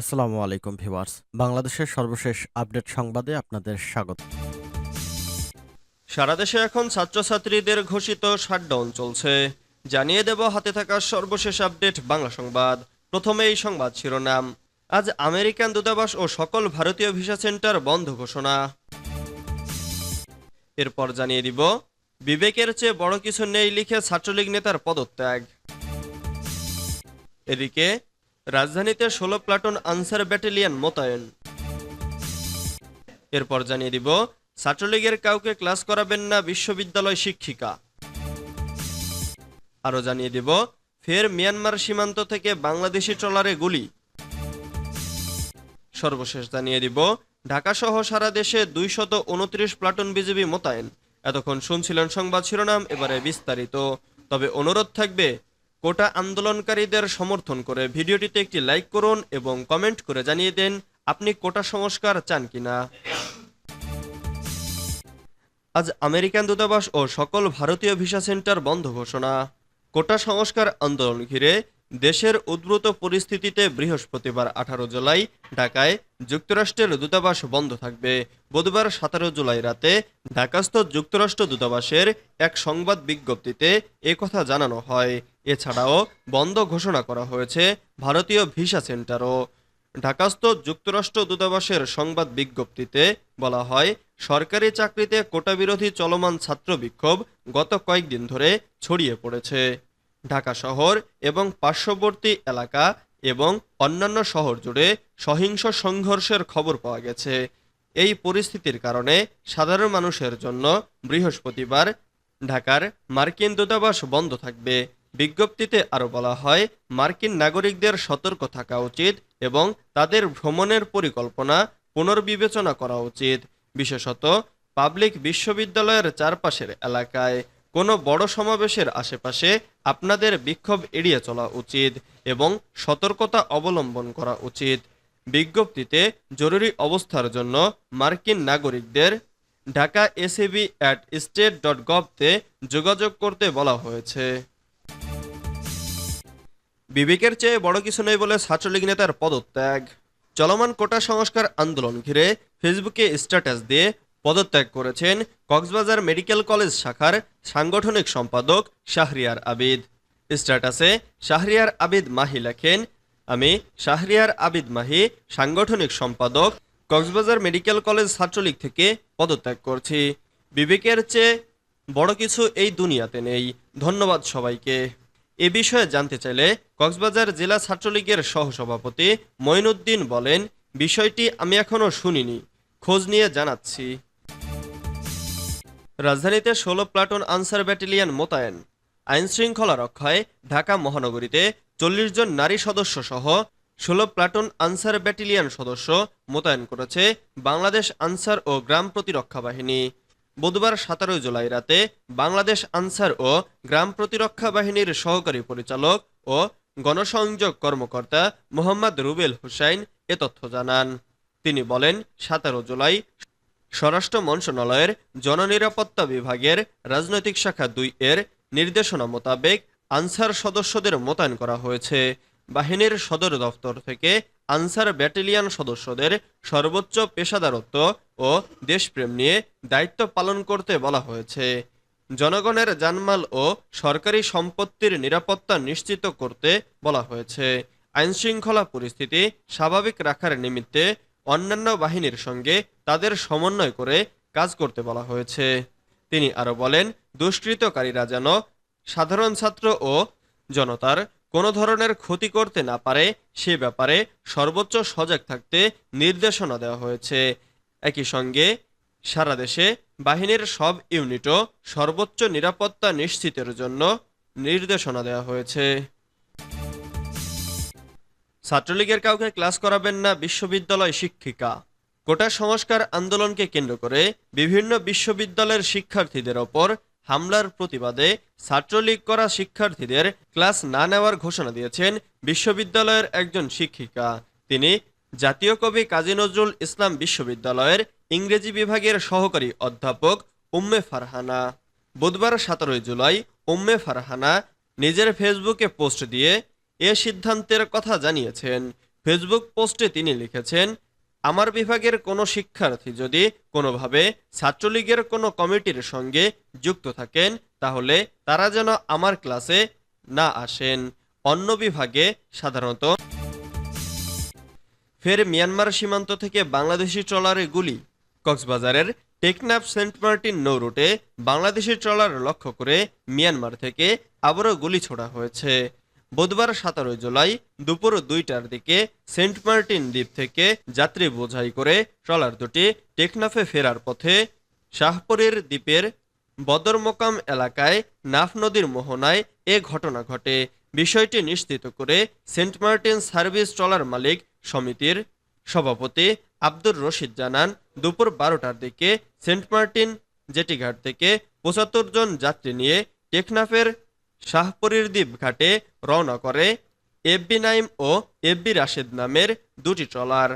আসসালামু আলাইকুম ভিউয়ার্স। বাংলাদেশের সর্বশেষ আপডেট সংবাদে আপনাদের স্বাগত। সারা দেশে এখন ছাত্রছাত্রীদের ঘোষিত শাটডাউন চলছে। জানিয়ে দেব হাতে থাকা সর্বশেষ আপডেট বাংলা সংবাদ। প্রথমে এই সংবাদ শিরোনাম। আজ আমেরিকান দূতাবাস ও সকল ভারতীয় ভিসা সেন্টার বন্ধ ঘোষণা। এরপর জানিয়ে দিব, বিবেকের চেয়ে বড় কিছু নেই লিখে ছাত্রলীগ নেতার পদত্যাগ। এদিকে রাজধানীতে ষোলো প্লাটুন আনসার ব্যাটালিয়ন মোতায়েন। এরপর জানিয়ে দিব, ছাত্রলীগের কাউকে ক্লাস করাবেন না বিশ্ববিদ্যালয় শিক্ষিকা। আরও জানিয়ে দিব, ফের মিয়ানমার সীমান্ত থেকে বাংলাদেশি ট্রলারে গুলি। সর্বশেষ জানিয়ে দিব ঢাকা সহ সারা দেশে দুইশত উনত্রিশ প্লাটুন বিজিবি মোতায়েন। এতক্ষণ শুনছিলেন সংবাদ শিরোনাম, এবারে বিস্তারিত। তবে অনুরোধ থাকবে কোটা আন্দোলনকারীদের সমর্থন করে ভিডিওটিতে একটি লাইক করুন এবং কমেন্ট করে জানিয়ে দেন আপনি কোটা সংস্কার চান কিনা। আজ আমেরিকান দূতাবাস ও সকল ভারতীয় ভিসা সেন্টার বন্ধ ঘোষণা। কোটা সংস্কার আন্দোলন ঘিরে দেশের উদ্ভূত পরিস্থিতিতে বৃহস্পতিবার আঠারো জুলাই ঢাকায় যুক্তরাষ্ট্রের দূতাবাস বন্ধ থাকবে। বুধবার সতেরো জুলাই রাতে ঢাকাস্থ যুক্তরাষ্ট্র দূতাবাসের এক সংবাদ বিজ্ঞপ্তিতে এ কথা জানানো হয়। এছাড়াও বন্ধ ঘোষণা করা হয়েছে ভারতীয় ভিসা সেন্টারও। ঢাকাস্থ যুক্তরাষ্ট্র দূতাবাসের সংবাদ বিজ্ঞপ্তিতে বলা হয়, সরকারি চাকরিতে কোটা বিরোধী চলমান ছাত্র বিক্ষোভ গত কয়েকদিন ধরে ছড়িয়ে পড়েছে। ঢাকা শহর এবং পার্শ্ববর্তী এলাকা এবং অন্যান্য শহর জুড়ে সহিংস সংঘর্ষের খবর পাওয়া গেছে। এই পরিস্থিতির কারণে সাধারণ মানুষের জন্য বৃহস্পতিবার ঢাকার মার্কিন দূতাবাস বন্ধ থাকবে। বিজ্ঞপ্তিতে আরও বলা হয়, মার্কিন নাগরিকদের সতর্ক থাকা উচিত এবং তাদের ভ্রমণের পরিকল্পনা পুনর্বিবেচনা করা উচিত। বিশেষত, পাবলিক বিশ্ববিদ্যালয়ের চারপাশের এলাকায় কোনো বড় সমাবেশের আশেপাশে আপনাদের বিক্ষোভ এড়িয়ে চলা উচিত এবং সতর্কতা অবলম্বন করা উচিত। বিজ্ঞপ্তিতে জরুরি অবস্থার জন্য মার্কিন নাগরিকদের Dhaka ACB at state dot গভতে যোগাযোগ করতে বলা হয়েছে। বিবেকের চেয়ে বড় কিছু নেই বলে ছাত্রলীগ নেতার পদত্যাগ। চলমান কোটা সংস্কার আন্দোলন ঘিরে ফেসবুকে স্ট্যাটাস দিয়ে পদত্যাগ করেছেন কক্সবাজার মেডিকেল কলেজ শাখার সাংগঠনিক সম্পাদক শাহরিয়ার আবিদ। স্ট্যাটাসে শাহরিয়ার আবিদ মাহি লেখেন, আমি শাহরিয়ার আবিদ মাহি, সাংগঠনিক সম্পাদক কক্সবাজার মেডিকেল কলেজ ছাত্রলীগ থেকে পদত্যাগ করছি। বিবেকের চেয়ে বড় কিছু এই দুনিয়াতে নেই। ধন্যবাদ সবাইকে। এ বিষয়ে জানতে চাইলে কক্সবাজার জেলা ছাত্রলীগের সহসভাপতি মঈনুদ্দিন বলেন, বিষয়টি আমি এখনও শুনিনি। খোঁজ নিয়ে জানাচ্ছি। রাজধানীতে ষোলো প্লাটুন আনসার ব্যাটালিয়ন মোতায়েন। আইন শৃঙ্খলা রক্ষায় ঢাকা মহানগরীতে চল্লিশ জন নারী সদস্য সহ ষোলো প্লাটুন আনসার ব্যাটালিয়ন সদস্য মোতায়েন করেছে বাংলাদেশ আনসার ও গ্রাম প্রতিরক্ষা বাহিনী। বুধবার সতেরোই জুলাই রাতে বাংলাদেশ আনসার ও গ্রাম প্রতিরক্ষা বাহিনীর সহকারী পরিচালক ও গণসংযোগ কর্মকর্তা মোহাম্মদ রুবেল হুসাইন এ তথ্য জানান। তিনি বলেন, সতেরো জুলাই স্বরাষ্ট্র মন্ত্রণালয়ের জননিরাপত্তা বিভাগের রাজনৈতিক শাখা দুই এর নির্দেশনা মোতাবেক আনসার সদস্যদের মোতায়েন করা হয়েছে। বাহিনীর সদর দফতর থেকে আনসার ব্যাটালিয়ন সদস্যদের সর্বোচ্চ পেশাদারত্ব ও দেশপ্রেম নিয়ে দায়িত্ব পালন করতে বলা হয়েছে। জনগণের জানমাল ও সরকারি সম্পত্তির নিরাপত্তা নিশ্চিত করতে বলা হয়েছে। আইনশৃঙ্খলা পরিস্থিতি স্বাভাবিক রাখার নিমিত্তে অন্যান্য বাহিনীর সঙ্গে তাদের সমন্বয় করে কাজ করতে বলা হয়েছে। তিনি আরও বলেন, দুষ্কৃতকারীরা যেন সাধারণ ছাত্র ও জনতার কোনো ধরনের ক্ষতি করতে না পারে, সে ব্যাপারে সর্বোচ্চ সজাগ থাকতে নির্দেশনা দেওয়া হয়েছে। একই সঙ্গে সারা দেশে বাহিনীর সব ইউনিটও সর্বোচ্চ নিরাপত্তা নিশ্চিতের জন্য নির্দেশনা দেওয়া হয়েছে। ছাত্রলীগের কাউকে ক্লাস করাবেন না বিশ্ববিদ্যালয় শিক্ষিকা। কোটা সংস্কার আন্দোলনকে কেন্দ্র করে বিভিন্ন বিশ্ববিদ্যালয়ের শিক্ষার্থীদের ওপর হামলার প্রতিবাদে ছাত্রলীগ করা শিক্ষার্থীদের ক্লাস না নেওয়ার ঘোষণা দিয়েছেন বিশ্ববিদ্যালয়ের একজন শিক্ষিকা। তিনি জাতীয় কবি কাজী নজরুল ইসলাম বিশ্ববিদ্যালয়ের ইংরেজি বিভাগের সহকারী অধ্যাপক উম্মে ফারহানা। বুধবার সতেরোই জুলাই উম্মে ফারহানা নিজের ফেসবুকে পোস্ট দিয়ে এ সিদ্ধান্তের কথা জানিয়েছেন। ফেসবুক পোস্টে তিনি লিখেছেন আমার বিভাগের কোনো শিক্ষার্থী যদি কোনোভাবে ছাত্রলীগের কোনো কমিটির সঙ্গে যুক্ত থাকেন, তাহলে তারা যেন আমার ক্লাসে না আসেন। অন্য বিভাগে সাধারণত ফের মিয়ানমার সীমান্ত থেকে বাংলাদেশি ট্রলারে গুলি। কক্সবাজারের টেকনাফ সেন্ট মার্টিন নৌ রুটে বাংলাদেশি ট্রলার লক্ষ্য করে মিয়ানমার থেকে আবারও গুলি ছোড়া হয়েছে। বুধবার সতেরোই জুলাই দুপুর দুইটার দিকে সেন্ট মার্টিন দ্বীপ থেকে যাত্রী বোঝাই করে ট্রলার দুটি টেকনাফে ফেরার পথে শাহপুরের দ্বীপের বদরমোকাম এলাকায় নাফ নদীর মোহনায় এ ঘটনা ঘটে। বিষয়টি নিশ্চিত করে সেন্ট মার্টিন সার্ভিস ট্রলার মালিক সমিতির সভাপতি আব্দুর রশিদ জানান, দুপুর বারোটার দিকে সেন্ট মার্টিন জেটিঘাট থেকে পঁচাত্তর জন যাত্রী নিয়ে টেকনাফের শাহপুরীর দ্বীপ ঘাটে রওনা করে এফবি নাইম ও এফবি রাশেদ নামের দুটি ট্রলার।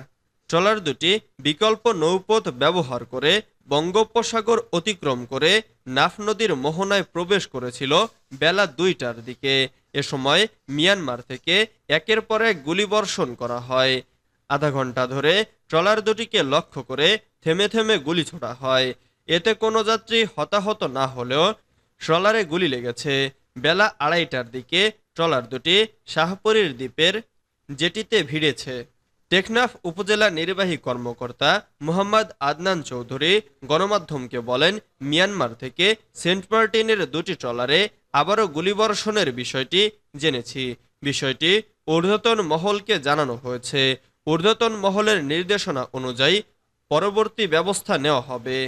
ট্রলার দুটি বিকল্প নৌপথ ব্যবহার করে বঙ্গোপসাগর অতিক্রম করে নাফ নদীর মোহনায় প্রবেশ করেছিল বেলা দুইটার দিকে। এ সময় মিয়ানমার থেকে একের পর এক গুলিবর্ষণ করা হয়। আধা ঘণ্টা ধরে ট্রলার দুটিকে লক্ষ্য করে থেমে থেমে গুলি ছোড়া হয়। এতে কোনো যাত্রী হতাহত না হলেও ট্রলারে গুলি লেগেছে। বেলা আড়াইটার দিকে ট্রলার দুটি শাহপুরীর দ্বীপের জেটিতে ভিড়েছে। টেকনাফ উপজেলা নির্বাহী কর্মকর্তা মোহাম্মদ আদনান চৌধুরী গণমাধ্যমকে বলেন, মিয়ানমার থেকে সেন্ট মার্টিনের দুটি ট্রলারে আবারও গুলিবর্ষণের বিষয়টি জেনেছি। বিষয়টি ঊর্ধ্বতন মহলকে জানানো হয়েছে। ঊর্ধ্বতন মহলের নির্দেশনা অনুযায়ী পরবর্তী ব্যবস্থা নেওয়া হবে।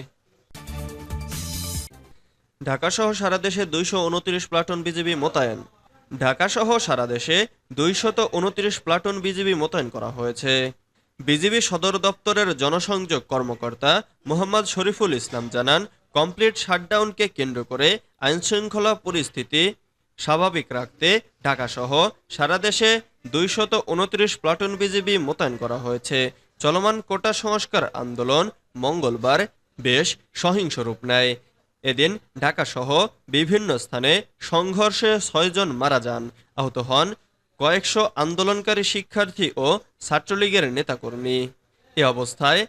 ঢাকাসহ সারা দেশে দুইশো উনত্রিশ প্লাটুন বিজিবি মোতায়েন। ঢাকাসহ সারা দেশে দুইশত উনত্রিশ প্লাটুন বিজিবি মোতায়েন করা হয়েছে। বিজিবি সদর দপ্তরের জনসংযোগ কর্মকর্তা মোহাম্মদ শরীফুল ইসলাম জানান, কমপ্লিট শাটডাউনকে কেন্দ্র করে আইনশৃঙ্খলা পরিস্থিতি স্বাভাবিক রাখতে ঢাকাসহ সারা দেশে দুইশত উনত্রিশ প্লাটুন বিজিবি মোতায়েন করা হয়েছে। চলমান কোটা সংস্কার আন্দোলন মঙ্গলবার বেশ সহিংস রূপ নেয়। এদিন ঢাকাসহ বিভিন্ন স্থানে সংঘর্ষে ছয়জন মারা যান। আহত হন কয়েকশো আন্দোলনকারী শিক্ষার্থী ও ছাত্রলীগের নেতাকর্মী। এ অবস্থায়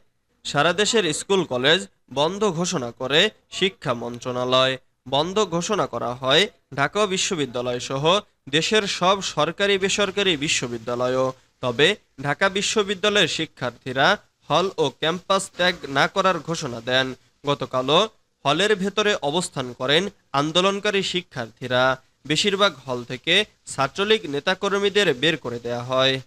সারা দেশের স্কুল, কলেজ বন্ধ ঘোষণা করে শিক্ষা মন্ত্রণালয়। বন্ধ ঘোষণা করা হয় ঢাকা বিশ্ববিদ্যালয় সহ দেশের সব সরকারি বেসরকারি বিশ্ববিদ্যালয়ও। তবে ঢাকা বিশ্ববিদ্যালয়ের শিক্ষার্থীরা হল ও ক্যাম্পাস ত্যাগ না করার ঘোষণা দেন। গতকালও হলের ভেতরে অবস্থান করেন আন্দোলনকারী শিক্ষার্থীরা। বেশিরভাগ হল থেকে ছাত্রলীগ নেতাকর্মীদের বের করে দেয়া হয়।